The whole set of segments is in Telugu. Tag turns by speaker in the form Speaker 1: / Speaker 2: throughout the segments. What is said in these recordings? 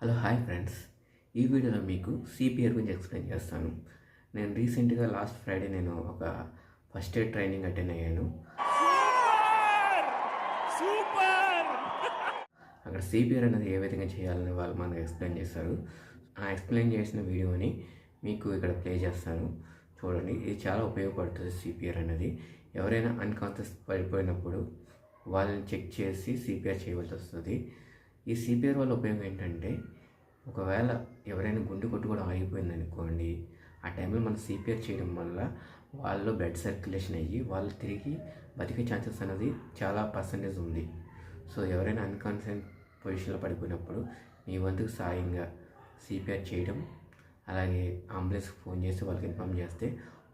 Speaker 1: Hello hi friends. ఈ వీడియోలో మీకు సిపిఆర్ గురించి ఎక్స్ప్లెయిన్ చేస్తాను. నేను రీసెంట్గా లాస్ట్ ఫ్రైడే నేను ఒక ఫస్ట్ ఎయిడ్ ట్రైనింగ్ అటెండ్ అయ్యాను. అక్కడ సిపిఆర్ అనేది ఏ విధంగా చేయాలని వాళ్ళు మనకు ఎక్స్ప్లెయిన్ చేస్తారు ఆ ఎక్స్ప్లెయిన్ చేసిన వీడియోని మీకు ఇక్కడ ప్లే చేస్తాను. చూడండి ఇది చాలా ఉపయోగపడుతుంది సిపిఆర్ అనేది. ఎవరైనా అన్కాన్షియస్ పడిపోయినప్పుడు వాళ్ళని చెక్ చేసి సిపిఆర్ చేయవలసి వస్తుంది. ఈ సిపిఆర్ వల్ల ఉపయోగం ఏంటంటే ఒకవేళ ఎవరైనా గుండె కొట్టు కూడా ఆగిపోయింది అనుకోండి ఆ టైంలో మనం సిపిఆర్ చేయడం వల్ల వాళ్ళు బ్లడ్ సర్క్యులేషన్ అయ్యి వాళ్ళు తిరిగి బతికే ఛాన్సెస్ అనేది చాలా పర్సంటేజ్ ఉంది. సో ఎవరైనా అన్కాన్షియస్ పొజిషన్లో పడిపోయినప్పుడు మీ వంతుకు సాయంగా సిపిఆర్ చేయడం అలాగే అంబులెన్స్కి ఫోన్ చేసి వాళ్ళకి ఇన్ఫామ్ చేస్తే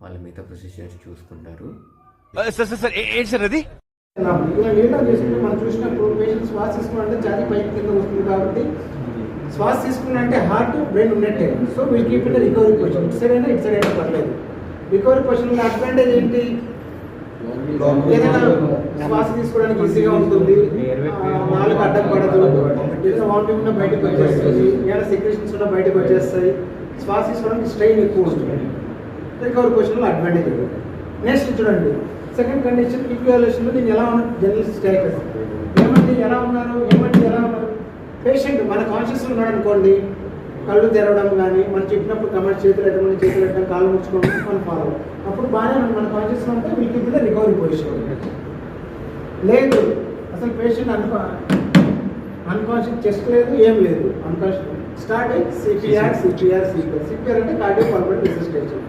Speaker 1: వాళ్ళ మిగతా ప్రొసీజర్స్ చూసుకుంటారు.
Speaker 2: సార్ సార్ సార్ ఏంటి సార్ అది?
Speaker 3: ఇలా నీళ్ళ మనం చూసినప్పుడు పేషెంట్ శ్వాస తీసుకున్నంటే ఛాతీ పైకి కింద వస్తుంది కాబట్టి శ్వాస తీసుకున్నంటే హార్ట్ బ్రెయిన్ ఉన్నట్టే so will keep it recovery question ఇటు సైడ్ అయినా ఇటు సైడ్ అయినా పర్లేదు రికవరీ క్వశ్చన్ అడ్వాంటేజ్ ఏంటి ఏదైనా శ్వాస తీసుకోవడానికి ఈజీగా ఉంటుంది నాలుగు అడ్డం పడదు ఏదైనా వామిటింగ్ ఉన్న బయటకు వచ్చేస్తుంది ఏదైనా సెక్రేషన్స్ ఉన్న బయటకు వచ్చేస్తాయి శ్వాస తీసుకోవడానికి స్ట్రెయిన్ ఎక్కువ ఉంటుంది రికవరీ పొజిషన్లో అడ్వాంటేజ్ నెక్స్ట్ చూడండి. సెకండ్ కండిషన్ ఈక్వాలేషన్లో నేను ఎలా ఉన్నాను జనరల్ స్టేటస్ ఏమంటే ఎలా ఉన్నారు? ఏమంటే ఎలా ఉన్నారు? పేషెంట్ మన కాన్షియస్ ఉన్నాడు అనుకోండి కళ్ళు తెరవడం కానీ మనం చెప్పినప్పుడు కమెంట్ చేతులు ఎట్టమని చేతులు పెట్టడం కాళ్ళు ముచ్చుకోవడం మనం ఫాలో అప్పుడు బాగానే ఉంది. మన కాన్షియస్ ఉంటే వీళ్ళకి కూడా రికవరీ పొజిషన్ లేదు. అసలు పేషెంట్ అనుకో అన్కాన్షియస్ చెస్ట్ లేదు ఏం లేదు. అన్కాన్షియస్ స్టార్ట్ అయ్యి సిపిఆర్ సిపిఆర్ సిపిఆర్ సిపిఆర్ అంటే కార్డియో పల్మనరీ రిజిస్ట్రేషన్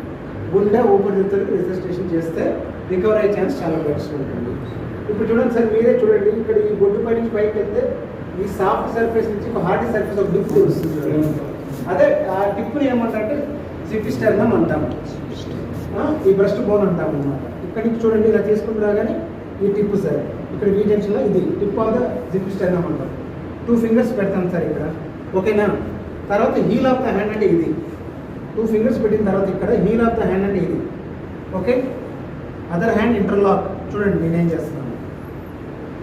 Speaker 3: గుండె ఊపిరితిత్తులకు రిజిస్ట్రేషన్ చేస్తే రికవర్ అయ్యే ఛాన్స్ చాలా బెటర్ ఉంటుంది. ఇప్పుడు చూడండి సార్ మీరే చూడండి ఇక్కడ ఈ బొడ్డు పై నుంచి పైకి వెళ్తే ఈ సాఫ్ట్ సర్ఫేస్ నుంచి ఒక హార్డ్ సర్ఫేస్ ఒక డిప్ వస్తుంది అదే ఆ డిప్ని ఏమంటారంటే సిపిస్టర్నం అంటాము ఈ బ్రెస్ట్ బోన్ అంటాం అనమాట ఇక్కడి నుంచి చూడండి ఇలా చేసుకుంటూ రాగానే ఈ టిప్ సార్ ఇక్కడ ఈ జంక్షన్లో ఇది. Tip of the xiphisternum అంటాం. టూ ఫింగర్స్ పెడతాం సార్ ఇక్కడ. ఓకేనా? తర్వాత హీల్ ఆఫ్ ద హ్యాండ్ అంటే ఇది. టూ ఫింగర్స్ పెట్టిన తర్వాత ఇక్కడ హీల్ ఆఫ్ ద హ్యాండ్ అంటే ఇది. ఓకే? అదర్ హ్యాండ్ ఇంటర్లాక్ చూడండి నేనేం చేస్తున్నాను?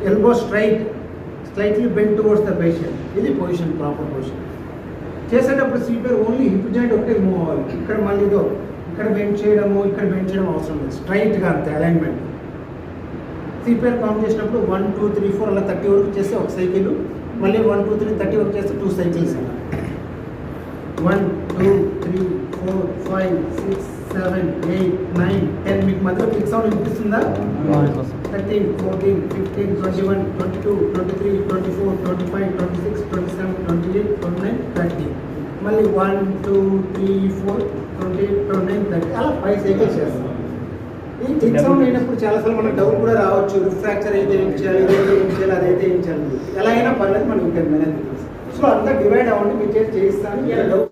Speaker 3: Elbow straight slightly bend towards the patient ఇది పొజిషన్ ప్రాపర్ పొజిషన్ చేసేటప్పుడు సిపిఆర్ ఓన్లీ హిప్ జాయింట్ ఒకటే మూవ్ అవ్వాలి. ఇక్కడ మళ్ళీ ఇదో ఇక్కడ బెండ్ చేయడము ఇక్కడ బెండ్ చేయడం అవసరం లేదు. స్ట్రైట్గా అంతే అలైన్మెంట్ స్లీపర్ కామ్ చేసినప్పుడు వన్ టూ త్రీ ఫోర్ అలా థర్టీ వరకు చేస్తే ఒక సైకిల్ మళ్ళీ వన్ టూ త్రీ థర్టీ వరకు చేస్తే టూ సైకిల్స్ అలా. One two three four five six seven eight nine ten మీకు మధ్యలో క్లిక్ సౌండ్ వినిపిస్తుందా? Thirteen fourteen fifteen twenty one twenty two twenty three twenty four twenty five twenty six twenty seven twenty eight twenty nine thirty మళ్ళీ one two three four twenty eight twenty nine thirty అలా ఫైవ్ సైకిల్స్ చేస్తాం. ఈ క్లిక్ సౌండ్ అయినప్పుడు చాలాసార్లు మనకు డౌట్ కూడా రావచ్చు. రిఫ్రాక్చర్ అయితే ఏం చేయాలి ఇదైతే ఏం చేయాలి అదైతే ఏం చేయాలి. ఎలా అయినా పర్లేదు మనం ఇంకా మేనేజ్ సో అంతా డివైడ్ అవ్వండి మీరు చేసి చేయిస్తాను. డౌట్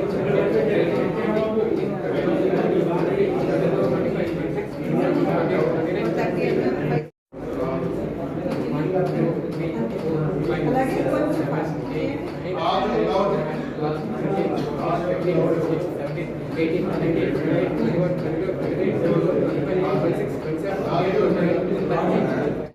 Speaker 4: అలాగే కొంచెం ఫాస్ట్
Speaker 1: ఎయిటీన్